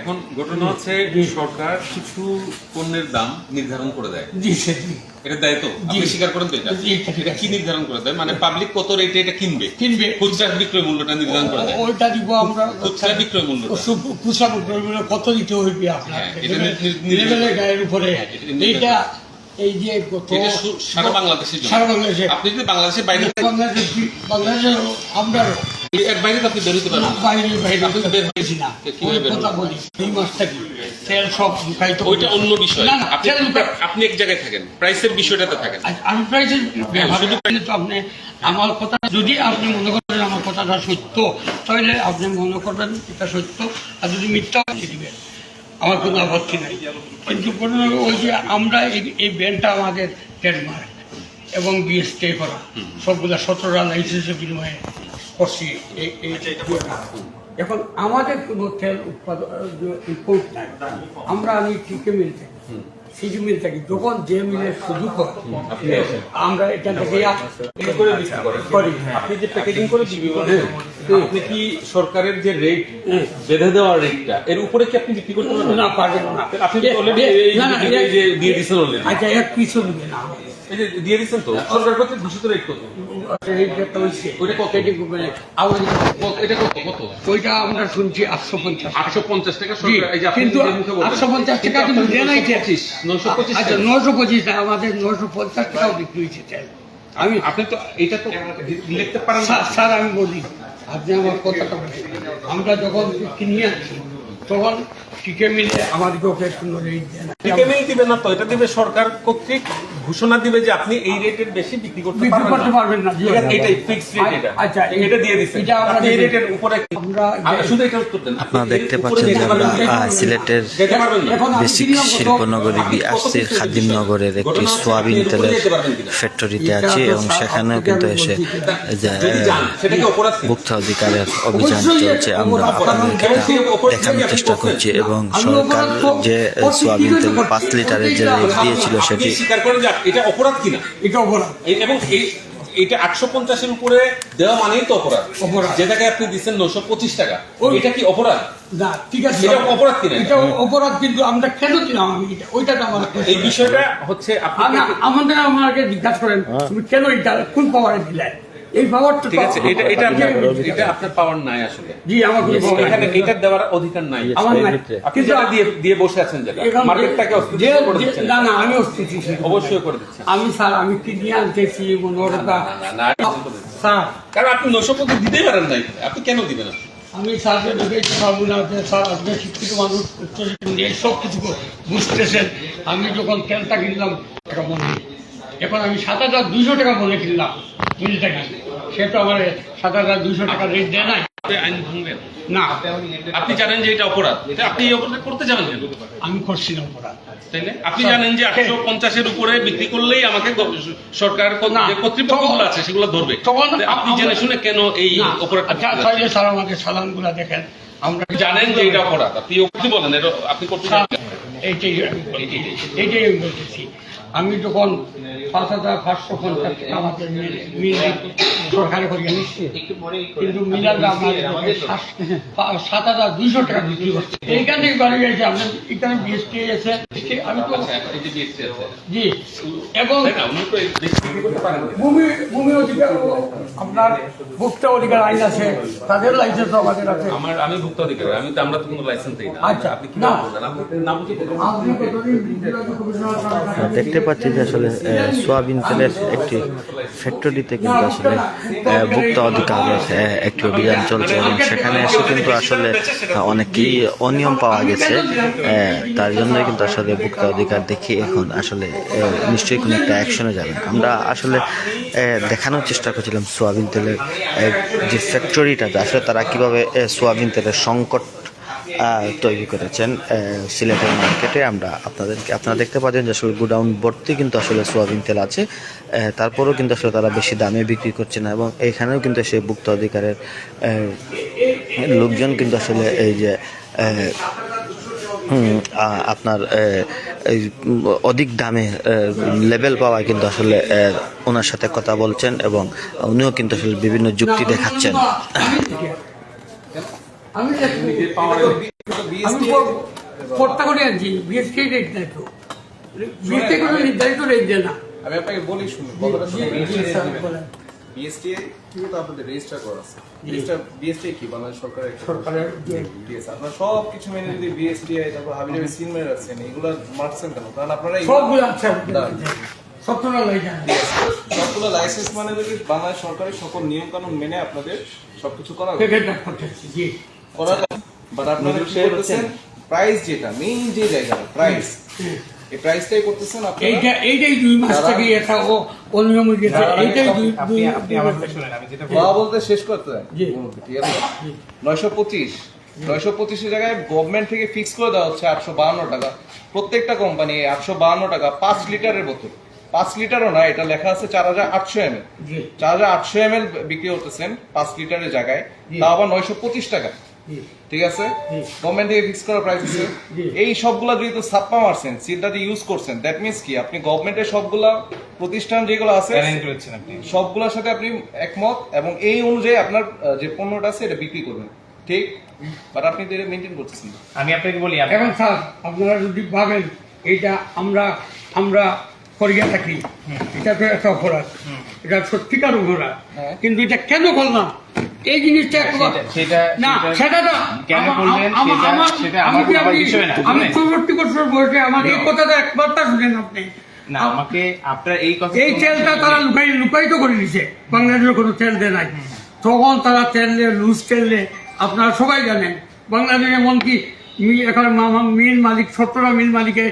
এখন ঘটনা হচ্ছে সরকার কিছু পণ্যের দাম নির্ধারণ করে দেয়। জি এটা দেয় তো আপনি স্বীকার করেন তো এটা। কি নির্ধারণ করে দেয়? মানে পাবলিক কত রেটে এটা কিনবে? কিনবে। খুচরা বিক্রয় মূল্যটা নির্ধারণ করে দেয়। ওইটা দিব আমরা খুচরা বিক্রয় মূল্যটা। কুসা কত দিতে হইবে আপনার? হ্যাঁ, এটা লেভেলের গায়ের উপরে। হ্যাঁ, এইটা এই যে সারা বাংলাদেশের জন্য। সারা বাংলাদেশে। আপনি যদি বাংলাদেশের বাইরে বাংলাদেশ বাংলাদেশের আমরা এর বাইরে আপনি বেরোতে পারবেন। না। বাইরে বাইরে বের বেশি না। কীভাবে বের কথা বলি এই মাসটা কি? তেল সব লুকাইতে ওইটা অন্য বিষয়। না না আপনি আপনি এক জায়গায় থাকেন। প্রাইসের বিষয়টাতে থাকেন। আমি প্রাইসের ব্যবহার তো আপনি আমার কথা যদি আপনি মনে করেন আমার কথাটা সত্য তাহলে আপনি মনে করবেন এটা সত্য। আর যদি মিথ্যা দিবেন আমার কোনো আপত্তি নাই। কিন্তু কোনো ওই যে আমরা এই ব্যান্ডটা আমাদের ট্রেডমার্ক এবং বিএসকে করা। সবগুলা সতেরোটা লাইসেন্সের বিনিময়ে করছি এই এই- এখন আমাদের কোনো তেল উৎপাদন ইম্পোর্ট নাই আমরা আমি টিকে মিল থেকে সিজি মিল থেকে যখন যে মিলের সুযোগ হয় আমরা এখান থেকে করে আপনি যে প্যাকেজিং করে আপনি কি সরকারের যে রেট বেঁধে দেওয়া রেটটা এর উপরে কি আপনি বিক্রি করতে পারবেন না পারবেন না আপনি দিয়ে দিয়েছেন আচ্ছা এক পিছু না এই যে দিয়ে দিচ্ছেন তো সরকার কর্তৃক ঘোষিত রেট কত? এই যেটা হয়েছে ওইটা কত? এটি আমাদের কত- এটা কত? কত ওইটা আমরা শুনছি আটশো পঞ্চাশ আটশো পঞ্চাশ টাকা সরকার এই যে কিন্তু নিজের মুখে বললেন। আটশো পঞ্চাশ টাকা কিন্তু দেয় নাই নশো পঁচিশ আচ্ছা টাকা। নশো পঁচিশ আমাদের নশো পঞ্চাশ টাকাও বিক্রি হয়েছে আমি আপনি তো এটা তো লিখতে পারেন না। স্যার আমি বলি আপনি আমার কথাটা আমরা যখন কিনে আনছি তখন আপনারা দেখতে পাচ্ছেন সিলেটের বেসিক? শিল্পনগরী বিআরসির খাদিমনগরের একটি সোয়াবিন তেলের ফ্যাক্টরিতে আছি এবং সেখানেও কিন্তু এসে যে অধিকারের অভিযান চলছে আমরা দেখানোর চেষ্টা করছি এবং সরকার যে সোয়াবিন তেল পাঁচ লিটারের যে রেট দিয়েছিল সেটি স্বীকার করেন যে এটা অপরাধ কিনা? এটা অপরাধ। এবং এটা আটশো পঞ্চাশের উপরে দেওয়া মানেই তো অপরাধ। অপরাধ। যেটাকে আপনি দিচ্ছেন নশো পঁচিশ টাকা। এটা কি অপরাধ? না ঠিক আছে। এটা অপরাধ কিনা? এটা অপরাধ কিন্তু আমরা কেন দিলাম আমি এটা ওইটা আমার এই বিষয়টা হচ্ছে আমাদের আমাকে জিজ্ঞাসা করেন তুমি কেন এটা কোন পাওয়ারে দিলে? এই পাওয়ারটা ঠিক আছে এটা এটা এটা আপনার পাওয়ার নাই আসলে। জি আমার কোনো নাই। এখানে এটা দেওয়ার অধিকার নাই। আমার নাই। কিন্তু দিয়ে দিয়ে বসে আছেন যেটা মার্কেটটাকে অস্থিতিশীল করে দিচ্ছেন। না না আমি অস্থিতিশীল। অবশ্যই করে দিচ্ছেন। আমি স্যার আমি কিনে আনতেছি মনোরতা না, স্যার। কারণ আপনি দিতেই পারেন নাই। আপনি কেন দিবেন না আমি স্যারকে ঢুকেছি পারব না স্যার আপনি শিক্ষিত মানুষ নিয়ে সব কিছু বুঝতেছেন। আমি যখন তেলটা কিনলাম টাকা মনে এখন আমি সাত হাজার দুইশো টাকা মনে কিনলাম। সে তো আমার সাত হাজার দুইশো টাকা রেট দেয় নাই। আইন ভাঙবেন না। আপনি জানেন যে এটা অপরাধ। এটা আপনি এই অপরাধ করতে যাবেন কেন? আমি করছি না অপরাধ। তাইলে আপনি জানেন যে আটশো পঞ্চাশের উপরে বিক্রি করলেই আমাকে সরকার কর্তৃপক্ষগুলো আছে সেগুলো ধরবে। আপনি জেনে শুনে কেন এই অপরাধ আচ্ছা স্যার আমাকে দেখেন। আমরা জানেন যে এটা অপরাধ। আপনি বলেন এটা আপনি করতে এইটাই আমি বলতেছি। এইটাই আমি বলতেছি আমি যখন পাঁচ হাজার পাঁচশো পঞ্চাশ টাকা মিলে করি নিচ্ছি কিন্তু আমাদের সাত- হাজার দুইশো টাকা বিক্রি করছে এইখান বাড়ি গেছে আপনার এখানে বিএসটি এসে আমি তো আচ্ছা, আছে। জি এবং। ভূমি ভূমি অধিকার আপনার ভোক্তা অধিকার আইন আছে তাদের লাইসেন্স আমাদের আছে আমার আমি ভুক্ত অধিকার আমি তো আমরা তো কোনো লাইসেন্স দিই না আচ্ছা, আপনি কি না। বললেন আপনি আমরা দেখতে পাচ্ছি যে আসলে সোয়াবিন তেলের একটি ফ্যাক্টরিতে কিন্তু আসলে ভুক্ত অধিকারের আহ, একটি অভিযান চলছে এবং সেখানে এসে কিন্তু আসলে অনেকেই অনিয়ম পাওয়া গেছে তার জন্যই কিন্তু আসলে ভুক্ত অধিকার দেখি এখন আসলে নিশ্চয়ই কোনো একটা অ্যাকশনে যাবেন আমরা আসলে দেখানোর চেষ্টা করছিলাম সোয়াবিন তেলের যে ফ্যাক্টরিটা আসলে তারা কীভাবে সোয়াবিন তেলের সংকট তৈরি করেছেন সিলেটের মার্কেটে। আমরা আপনাদেরকে, আপনারা দেখতে পাচ্ছেন যে আসলে গোডাউন ভর্তি কিন্তু আসলে সোয়াবিন তেল আছে। তারপরেও কিন্তু আসলে তারা বেশি দামে বিক্রি করছে না এবং এখানেও কিন্তু সেই ভুক্ত অধিকারের লোকজন কিন্তু আসলে এই যে আপনার অধিক দামে লেভেল পাওয়ায় কিন্তু আসলে ওনার সাথে কথা বলছেন এবং উনিও কিন্তু আসলে বিভিন্ন যুক্তি দেখাচ্ছেন। আমি নিজের পাওয়ারে কর্তা করে আনছি বিএসকে রেট দেয় তো। বিএসকে কোনো নির্ধারিত রেট দেয় না। আমি আপনাকে বলি শুনুন কথাটা শুনুন। জি, জি, স্যার, বলেন। বিএসটিআই কিন্তু আপনাদের রেজিস্টার করা আছে। রেজিস্টার বিএসটিআই কি? বাংলাদেশ সরকারের আপনারা সব কিছু মেনে যদি বিএসটিআই তারপর হাবিজাবি সিল মেরে রাখছেন এগুলো মারছেন কেন? কারণ আপনারা সবগুলো আছে না। সত্তর লাইট সবগুলো লাইসেন্স মানে যদি বাংলাদেশ সরকারের সকল নিয়ম কানুন মেনে আপনাদের সবকিছু করা করতেছি বাট আপনারা কি করতেছেন? প্রাইস যেটা মেইন যে জায়গা প্রাইস এই প্রাইসটাই করতেছেন আপনারা? এইটা এইটাই দুই মাস থেকে এটা ও অনিয়ম গেছে এইটাই দুই আপনি আপনি আমার শুনেন আমি যেটা বাবা বলতে শেষ করতে দেন ঠিক আছে। নয়শো পঁচিশ। নয়শো পঁচিশের জায়গায় গভর্নমেন্ট থেকে ফিক্স করে দেওয়া হচ্ছে আটশো বাহান্ন টাকা। প্রত্যেকটা কোম্পানি আটশো বাহান্ন টাকা পাঁচ লিটারের বোতল। পাঁচ লিটারও না এটা লেখা আছে চার হাজার আটশো এম এল। চার হাজার আটশো এম এল বিক্রি করতেছেন পাঁচ লিটারের জায়গায়। তা আবার নয়শো পঁচিশ টাকা। ঠিক আছে। গভর্নমেন্ট থেকে ফিক্স করা প্রাইস আছে। এই সবগুলা যেহেতু ছাপ্পা মারছেন সিলটাতে ইউজ করছেন দ্যাট মিনস কি? আপনি গভর্নমেন্টের সবগুলা প্রতিষ্ঠান যেগুলো আছে চ্যালেঞ্জ করেছেন আপনি। সবগুলোর সাথে আপনি একমত এবং এই অনুযায়ী আপনার যে পণ্যটা আছে এটা বিক্রি করবেন। ঠিক? বাট আপনি তো এটা মেনটেন করতেছেন আমি আপনাকে বলি এখন স্যার আপনারা যদি ভাবেন এটা আমরা আমরা করিয়া থাকি। এটা তো একটা অপরাধ। এটা সত্যিকার অপরাধ। হ্যাঁ। কিন্তু এটা কেন করলাম এই জিনিসটা একবার- সেটা- সেটা- না সেটা- সেটা না কেন আমা- করলেন? আমা- সেটা- আমার- সেটা আমি আমার কি ভাবার আপনি- বিষয় না, আমি বুঝলেন? পরবর্তী বছর বয়সে আমার এই কথাটা একবারটা শুনেন আপনি। না আমাকে আপনার এই কথা এই তেলটা তারা লুকাই লুকায়িত করে দিছে। বাংলাদেশের কোনো তেল দেয় নাই। তখন তারা তেল লুজ তেল আপনারা সবাই জানেন। বাংলাদেশে এমনকি মি- এখন মিল মালিক মিল মালিকে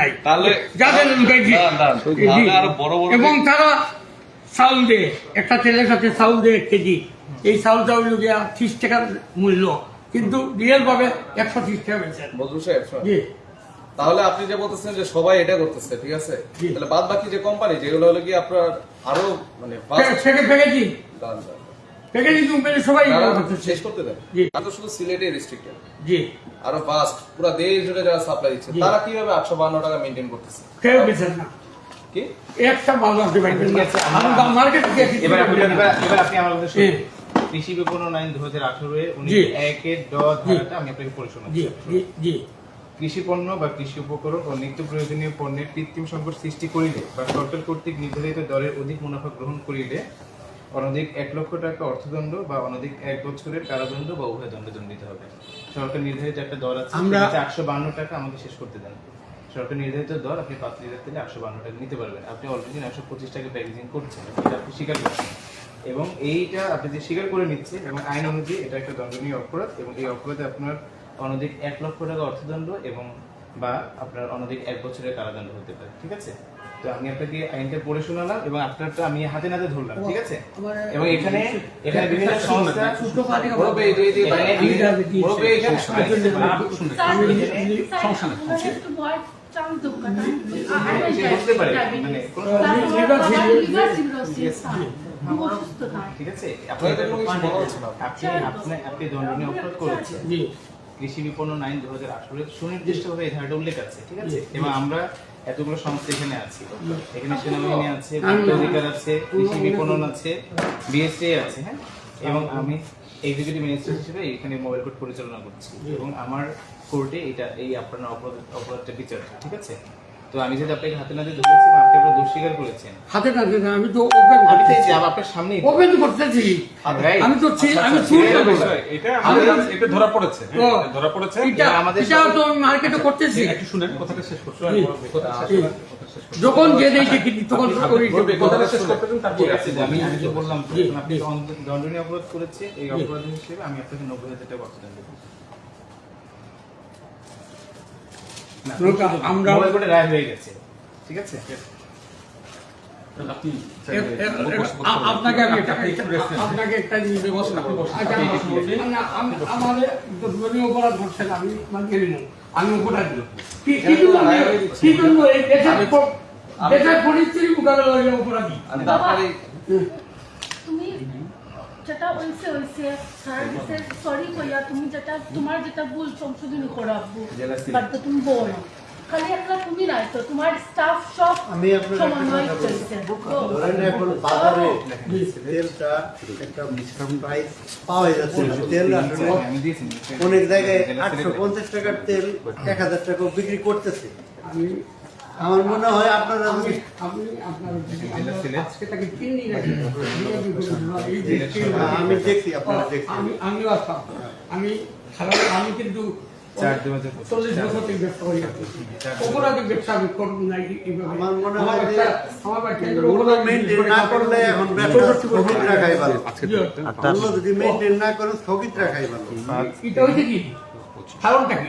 নাই। তাহলে যাদের এবং তারা চাউল দেয় একটা তেলের সাথে চাউল দেয় এক কেজি। এই ত্রিশ টাকার মূল্য। কিন্তু রিয়েল ভাবে একশো ত্রিশ টাকা বেচেন বদরু সাহেব তাহলে আপনি যে বলতেছেন যে সবাই এটা করতেছে ঠিক আছে? জি। তাহলে বাদ বাকি যে কোম্পানি যেগুলো হলো কি আপনার আরও মানে প্যাকেজিং দাঁড়ান, দাঁড়ান। প্যাকেজিং কোম্পানি সবাই শেষ করতে দেন আর তো শুধু সিলেটে রেস্ট্রিক্টেড জি। আরও ফাস্ট পুরো দেশ জুড়ে যারা সাপ্লাই দিচ্ছে তারা কীভাবে আটশো বান্ন টাকা মেনটেন করতেছে? কেউ বেচেন না। কি? একটা মাল আপনি পাইবেন মার্কেট এবার আপনি এবার এবার আপনি আমার কথা কৃষি বিপণন আইন দু হাজার আঠারো উনি একের ড ধারাটা আমি আপনাকে পড়ে শোনাচ্ছি জি জি। কৃষি পণ্য বা কৃষি উপকরণ ও নিত্য প্রয়োজনীয় পণ্যের কৃত্রিম সংকট সৃষ্টি করিলে বা সরকার কর্তৃক নির্ধারিত দরের অধিক মুনাফা গ্রহণ করিলে অনধিক এক লক্ষ টাকা অর্থদণ্ড বা অনধিক এক বছরের কারাদণ্ড বা উভয় দণ্ড দণ্ডিত হবে। সরকার নির্ধারিত একটা দর আছে আমরা- আটশো বান্ন টাকা আমাকে শেষ করতে দেন। সরকার নির্ধারিত দর আপনি পাঁচ লিটার তেলে একশো বান্ন টাকা নিতে পারবেন। আপনি অলরেডি একশো পঁচিশ টাকা প্যাকেজিং করছেন এটা আপনি স্বীকার করছেন। এবং এইটা আপনি যে স্বীকার করে নিচ্ছে এবং আইন অনুযায়ী এটা একটা দণ্ডনীয় অপরাধ এবং এই অপরাধে আপনার অনধিক এক লক্ষ টাকা অর্থদণ্ড এবং বা আপনার অনধিক এক বছরের কারাদণ্ড হতে পারে ঠিক আছে? তো আমি আপনাকে আইনটা পড়ে শোনালাম এবং আপনারটা আমি হাতে নাতে ধরলাম ঠিক আছে? এবং এখানে এখানে বিভিন্ন সংস্থা ঠিক আছে? আপনি আপনি দণ্ডনীয় অপরাধ করেছেন। জি কৃষি বিপণন আইন দু হাজার আঠারো সুনির্দিষ্টভাবে এই ধারাটা উল্লেখ আছে ঠিক আছে? এবং আমরা এতগুলো সংস্থা এখানে আছি। এখানে সেনাবাহিনী আছে অধিকার আছে কৃষি বিপণন আছে বিএসএ আছে হ্যাঁ? এবং আমি এক্সিকিউটিভ মিনিস্টার হিসেবে এখানে মোবাইল কোর্ট পরিচালনা করছি। এবং আমার কোর্টে এটা এই আপনার অপরাধ অপরাধটা বিচার ঠিক আছে? তো আমি যদি আপনাকে হাতে নাতে ধরেছি আপনি আপনার দোষ স্বীকার করেছেন। হাতে না দিন, আমি তো ওপেন আমি তো এই আপনার সামনেই তো। ওপেন করতেছি। আমি তো ছি- আমি চুরি এটা আমাদের এটা ধরা পড়েছে। এটা ধরা পড়েছে। এটা আমাদের এটা তো মার্কেটে করতেছি। একটু শুনেন কথাটা শেষ করতে। যখন যে দেই দেখি তখন করি কথাটা শেষ করতে দিন তারপরে আছে আমি আমি তো বললাম আপনি দণ্ডনীয় অপরাধ করেছে এই অপরাধ হিসেবে আমি আপনাকে নব্বই হাজার টাকা অর্থদণ্ড দেবো আমরা- রায় হয়ে গেছে। ঠিক আছে? আপনি আপনাকে আমি আপনাকে একটা জিনিস করব আচ্ছা, আমাদের ধর্মীয় অপরাধ ঘটছে আমি নিলাম। আমি অপরাধ কি কি জন্য কি জন্য এই দেশের দেশের পরিস্থিতি মোকাবেলা অপরাধী আমি তো আপনার এই তুমি যেটা হইছে হইছে সারা দেশের সরি কইয়া তুমি যেটা তোমার যেটা ভুল সংশোধনী করাবো বাট তুমি বলো। খালি একটা তুমি নাই তো তোমার স্টাফ সব আমি সমন্বয় চলছে ধরেন এখন বাজারে তেলটা একটা প্রাইস পাওয়া যাচ্ছে তেল অনেক জায়গায় আটশো পঞ্চাশ টাকার তেল এক হাজার টাকা বিক্রি করতেছে। আমার মনে হয় আপনারা আমি আপনি আপনার আমি দেখছি আপনারা দেখছি আমি আমিও আমি আমি কিন্তু চার দু হাজার পঁচিশ। চল্লিশ বছর থেকে ব্যবসা করি অপরাধী ব্যবসা আমি করব না আমার মনে হয় যে আমার মেনটেন না করলে এখন ব্যবসা স্থগিত রাখাই ভালো। যদি মেনটেন না করেন স্থগিত রাখাই ভালো। এটা হয়েছে কি? কারণটা কি?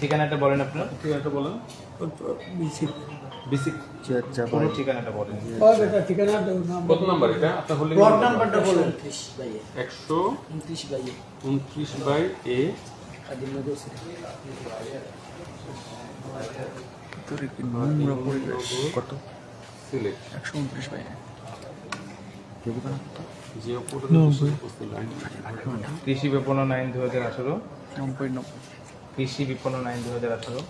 ঠিকানাটা বলেন আপনার? ঠিকানাটা বলেন। বেসিক। পুরো ঠিকানাটা বলেন। ঠিকানা দেবো না। কত নাম্বার এটা? আপনার হোল্ডিং প্লট নাম্বারটা বলেন। একশো উনত্রিশ বাই এ। কত? সিলেট। একশো উনত্রিশ বাই যে উপরে কৃষি বিপণন আইন দু হাজার আঠারো। নব্বই নব্বই। কৃষি বিপণন আইন দু হাজার আঠারো।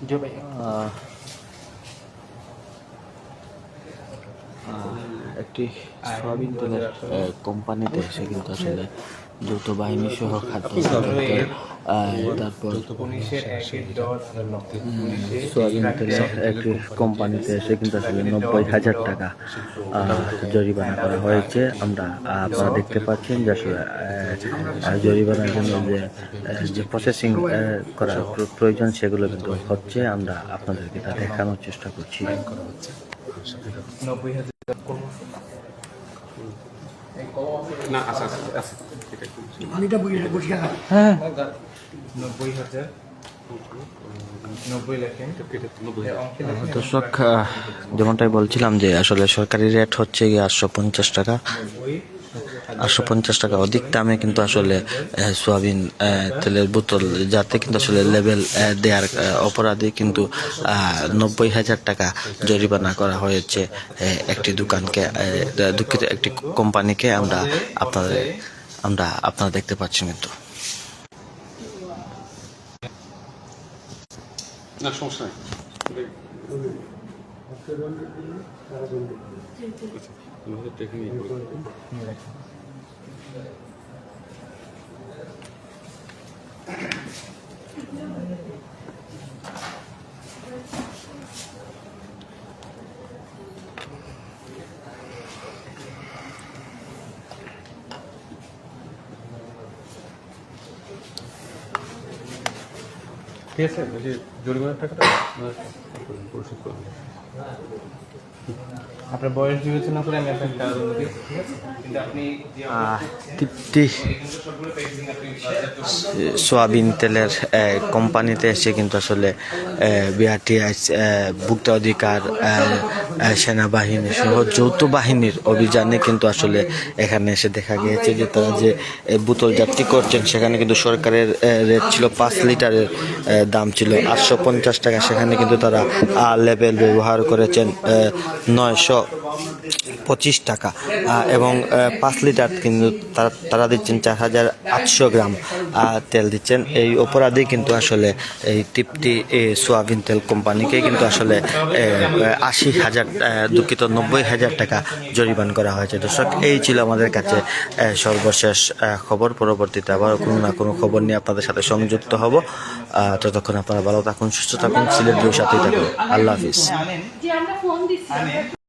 একটি সয়াবিন তেলের কোম্পানিতে এসে কিন্তু আসলে যৌথ বাহিনী সহ খাদ্য তারপর সোয়াবিন তেলের একটি কোম্পানিতে এসে কিন্তু আসলে নব্বই হাজার টাকা জরিমানা করা হয়েছে। আমরা আপনারা দেখতে পাচ্ছেন যে আসলে জরিমানার জন্য যে যে প্রসেসিং করার প্রয়োজন সেগুলো কিন্তু হচ্ছে। আমরা আপনাদেরকে তা দেখানোর চেষ্টা করছি। নব্বই হাজার না আচ্ছা আচ্ছা আচ্ছা এটা। নব্বই হাজার দর্শক যেমনটাই বলছিলাম যে আসলে সরকারি রেট হচ্ছে গিয়ে আটশো পঞ্চাশ টাকা। আটশো পঞ্চাশ টাকা অধিক দামে কিন্তু আসলে আহ, সোয়াবিন তেলের বোতল যাতে কিন্তু আসলে লেভেল দেওয়ার অপরাধে কিন্তু আহ, নব্বই হাজার টাকা জরিমানা করা হয়েছে একটি দোকানকে দুঃখিত একটি কোম্পানিকে আমরা আপনাদের আমরা আপনারা দেখতে পাচ্ছি কিন্তু। না সমস্যা নেই। টেকনিক ঠিক আছে জরিমানার টাকাটা? পরিশোধ করবেন আপনার বয়স বিবেচনা করে আমি আপনাকে টাকা দেবো কিন্তু আপনি তৃপ্তি। সোয়াবিন তেলের কোম্পানিতে এসে কিন্তু আসলে বিআরটিআই ভুক্ত অধিকার সেনাবাহিনী সহ যৌথ বাহিনীর অভিযানে কিন্তু আসলে এখানে এসে দেখা গিয়েছে যে তারা যে আহ, বোতল যাত্রী করছেন সেখানে কিন্তু সরকারের রেট ছিল পাঁচ লিটারের দাম ছিল আটশো পঞ্চাশ টাকা। সেখানে কিন্তু তারা লেভেল ব্যবহার করেছেন নয়শো পঁচিশ টাকা এবং পাঁচ লিটার কিন্তু তারা তারা দিচ্ছেন চার হাজার আটশো গ্রাম তেল দিচ্ছেন। এই অপরাধে কিন্তু আসলে এই তৃপ্তি সোয়াবিন তেল কোম্পানিকে কিন্তু আসলে আশি হাজার দুঃখিত নব্বই হাজার টাকা জরিমান করা হয়েছে। দর্শক, এই ছিল আমাদের কাছে সর্বশেষ খবর। পরবর্তীতে আবার কোনো না কোনো খবর নিয়ে আপনাদের সাথে সংযুক্ত হব। ততক্ষণ আপনারা ভালো থাকুন সুস্থ থাকুন সিলেট সাথেই থাকুন। আল্লাহ হাফিজ।